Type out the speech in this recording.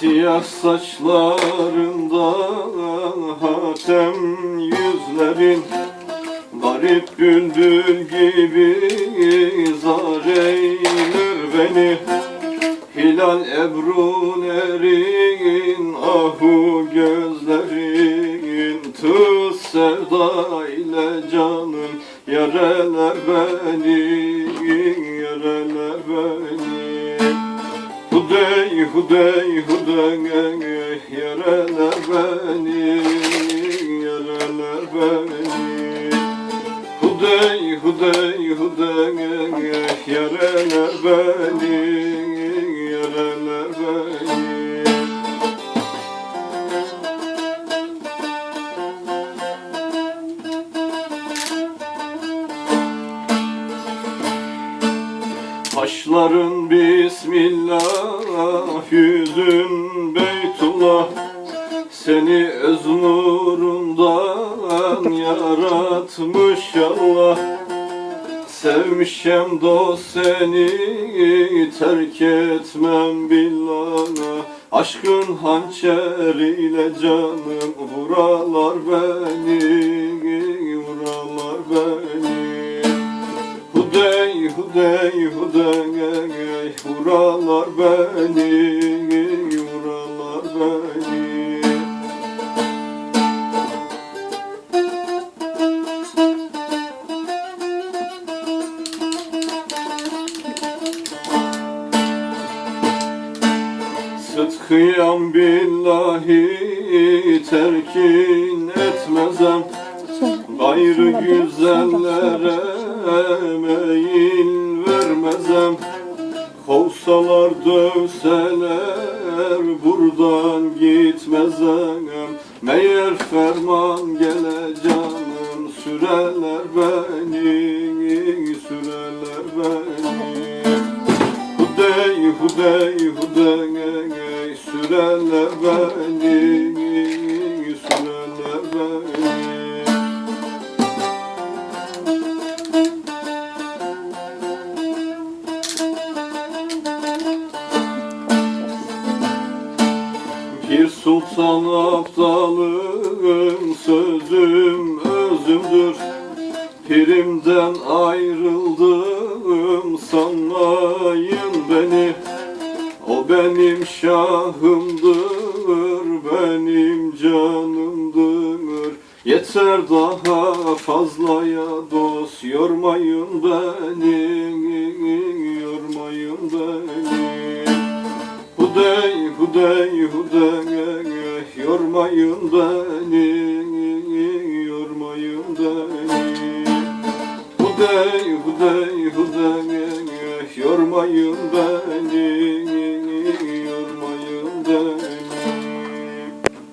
Siyah saçlarında hatem yüzlerin Garip bülbül gibi zar eyler beni. Hilal Ebru Nerin ahu gözlerin Tız sevda ile canım yareler beni Yareler beni Hudey hudey hudey yareler beni Yareler beni. Hudey hudey hudey yareler beni Taşların Bismillah, yüzün Beytullah. Seni öz nurundan yaratmış Allah. Sevmişem dost seni, terk etmem billah. Aşkın hançeriyle canım vuralar beni, Hudey hudey vuralar beni vuralar beni. Sıtkıyam billahi terkin etmezem Gayrı güzellere meyil vermezem Kovsalar dövseler buradan gitmezem. Meğer ferman gele canım süreler beni Süreler beni. Hudey hudey hudey süreler beni Bir sultan aptalım sözüm özümdür. Pirimden ayrıldım sanmayın beni. O benim şahımdır benim canımdır. Yeter daha fazlaya dost yormayın beni Yormayın beni Hudey hudey yormayın beni yormayın beni Hudey hudey hudey yormayın beni